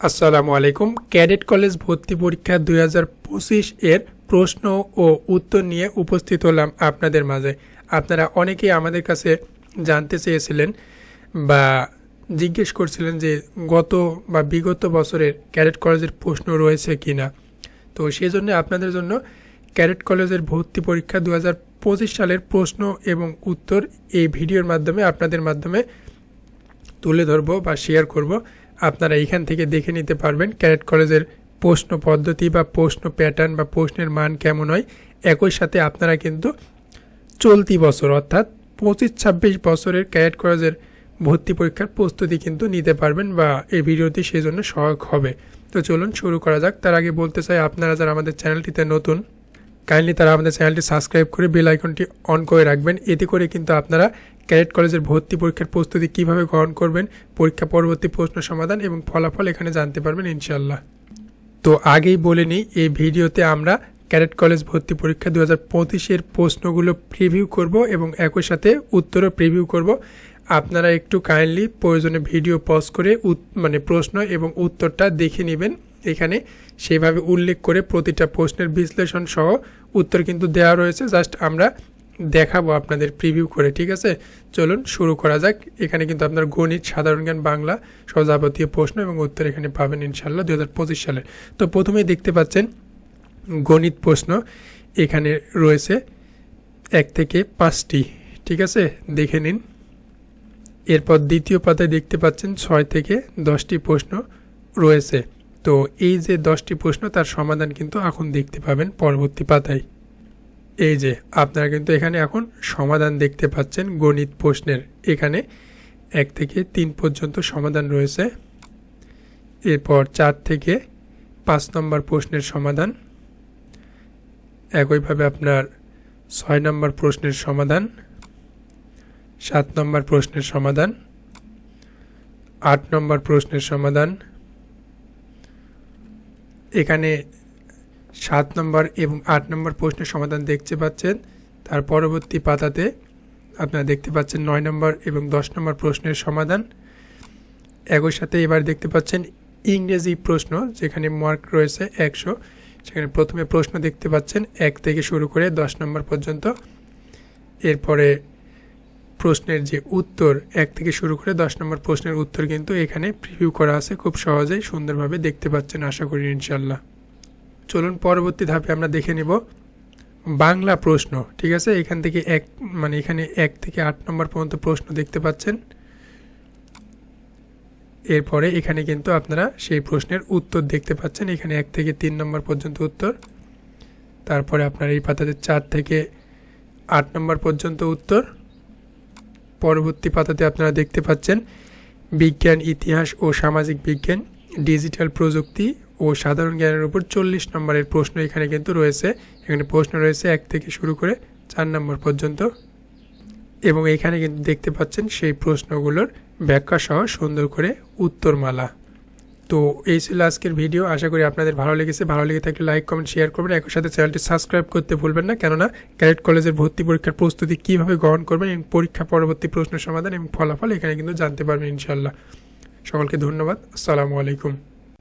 আসসালামু আলাইকুম। Cadet college ভর্তি পরীক্ষা দু হাজার পঁচিশ এর প্রশ্ন ও উত্তর নিয়ে উপস্থিত হলাম আপনাদের মাঝে। আপনারা অনেকেই আমাদের কাছে জানতে চেয়েছিলেন বা জিজ্ঞেস করছিলেন যে গত বা বিগত বছরের ক্যাডেট কলেজের প্রশ্ন রয়েছে কি না তো সেই জন্য আপনাদের জন্য ক্যাডেট কলেজের ভর্তি পরীক্ষা দু হাজার পঁচিশ সালের প্রশ্ন এবং উত্তর এই ভিডিওর মাধ্যমে আপনাদের মাধ্যমে তুলে ধরবো বা শেয়ার করব। আপনারা এইখান থেকে দেখে নিতে পারবেন ক্যারেট কলেজের প্রশ্ন পদ্ধতি বা প্রশ্ন প্যাটার্ন বা প্রশ্নের মান কেমন হয়। একই সাথে আপনারা কিন্তু চলতি বছর অর্থাৎ পঁচিশ ছাব্বিশ বছরের ক্যারেট কলেজের ভর্তি পরীক্ষার প্রস্তুতি কিন্তু নিতে পারবেন বা এই ভিডিওটি সেই জন্য সহায়ক হবে। তো চলুন শুরু করা যাক। তার আগে বলতে চাই, আপনারা যারা আমাদের চ্যানেলটিতে নতুন, কাইন্ডলি তারা আমাদের চ্যানেলটি সাবস্ক্রাইব করে বেল আইকনটি অন করে রাখবেন। এতে করে কিন্তু আপনারা ক্যাডেট কলেজের ভর্তি পরীক্ষার প্রস্তুতি কীভাবে গ্রহণ করবেন, পরীক্ষা পরবর্তী প্রশ্ন সমাধান এবং ফলাফল এখানে জানতে পারবেন ইনশাল্লাহ তো আগেই বলে নিই, এই ভিডিওতে আমরা ক্যাডেট কলেজ ভর্তি পরীক্ষা দু হাজার পঁচিশের প্রশ্নগুলো প্রিভিউ করব এবং একই সাথে উত্তরও প্রিভিউ করব। আপনারা একটু কাইন্ডলি প্রয়োজনে ভিডিও পজ করে মানে প্রশ্ন এবং উত্তরটা দেখে নেবেন। এখানে সেভাবে উল্লেখ করে প্রতিটা প্রশ্নের বিশ্লেষণ সহ উত্তর কিন্তু দেওয়া রয়েছে। জাস্ট আমরা দেখাবো আপনাদের প্রিভিউ করে, ঠিক আছে? চলুন, শুরু করা যাক। এখানে কিন্তু আপনার গণিত, সাধারণ জ্ঞান, বাংলা সহ যাবতীয় প্রশ্ন এবং উত্তর এখানে পাবেন ইনশাল্লাহ দু হাজার পঁচিশ সালে তো প্রথমেই দেখতে পাচ্ছেন গণিত প্রশ্ন এখানে রয়েছে এক থেকে পাঁচটি, ঠিক আছে? দেখে নিন। এরপর দ্বিতীয় পাতায় দেখতে পাচ্ছেন ছয় থেকে দশটি প্রশ্ন রয়েছে। তো এই যে দশটি প্রশ্ন, তার সমাধান কিন্তু এখন দেখতে পাবেন পরবর্তী পাতায়। এই যে, আপনারা কিন্তু এখানে এখন সমাধান দেখতে পাচ্ছেন গণিত প্রশ্নের। এখানে এক থেকে তিন পর্যন্ত সমাধান রয়েছে। এরপর চার থেকে পাঁচ নম্বর প্রশ্নের সমাধান। একইভাবে আপনার ছয় নম্বর প্রশ্নের সমাধান। সাত নম্বর প্রশ্নের সমাধান। আট নম্বর প্রশ্নের সমাধান। এখানে সাত নম্বর এবং আট নম্বর প্রশ্নের সমাধান দেখতে পাচ্ছেন। তার পরবর্তী পাতাতে আপনারা দেখতে পাচ্ছেন নয় নম্বর এবং দশ নম্বর প্রশ্নের সমাধান। একই সাথে এবার দেখতে পাচ্ছেন ইংরেজি প্রশ্ন, যেখানে মার্ক রয়েছে একশো। সেখানে প্রথমে প্রশ্ন দেখতে পাচ্ছেন এক থেকে শুরু করে দশ নম্বর পর্যন্ত। এরপরে প্রশ্নের যে উত্তর, এক থেকে শুরু করে দশ নম্বর প্রশ্নের উত্তর কিন্তু এখানে প্রিভিউ করা আছে খুব সহজেই, সুন্দরভাবে দেখতে পাচ্ছেন আশা করি ইনশাল্লাহ চলুন পরবর্তী ধাপে আমরা দেখে নিব বাংলা প্রশ্ন, ঠিক আছে? এখান থেকে এক মানে এখানে এক থেকে আট নম্বর পর্যন্ত প্রশ্ন দেখতে পাচ্ছেন। এরপরে এখানে কিন্তু আপনারা সেই প্রশ্নের উত্তর দেখতে পাচ্ছেন। এখানে এক থেকে তিন নম্বর পর্যন্ত উত্তর। তারপরে আপনার এই পাতাতে চার থেকে আট নম্বর পর্যন্ত উত্তর। পরবর্তী পাতাতে আপনারা দেখতে পাচ্ছেন বিজ্ঞান, ইতিহাস ও সামাজিক বিজ্ঞান, ডিজিটাল প্রযুক্তি ও সাধারণ জ্ঞানের উপর চল্লিশ নম্বরের প্রশ্ন এখানে কিন্তু রয়েছে। এখানে প্রশ্ন রয়েছে এক থেকে শুরু করে চার নম্বর পর্যন্ত। এবং এখানে কিন্তু দেখতে পাচ্ছেন সেই প্রশ্নগুলোর ব্যাখ্যা সহ সুন্দর করে উত্তরমালা। তো এই ছিল আজকের ভিডিও। আশা করি আপনাদের ভালো লেগেছে। ভালো লেগে থাকলে লাইক, কমেন্ট, শেয়ার করবেন। একই সাথে চ্যানেলটি সাবস্ক্রাইব করতে ভুলবেন না। কেননা ক্যারেট কলেজের ভর্তি পরীক্ষার প্রস্তুতি কীভাবে গ্রহণ করবেন এবং পরীক্ষা পরবর্তী প্রশ্ন সমাধান এবং ফলাফল এখানে কিন্তু জানতে পারবেন ইনশাল্লাহ সকলকে ধন্যবাদ। আসসালামু আলাইকুম।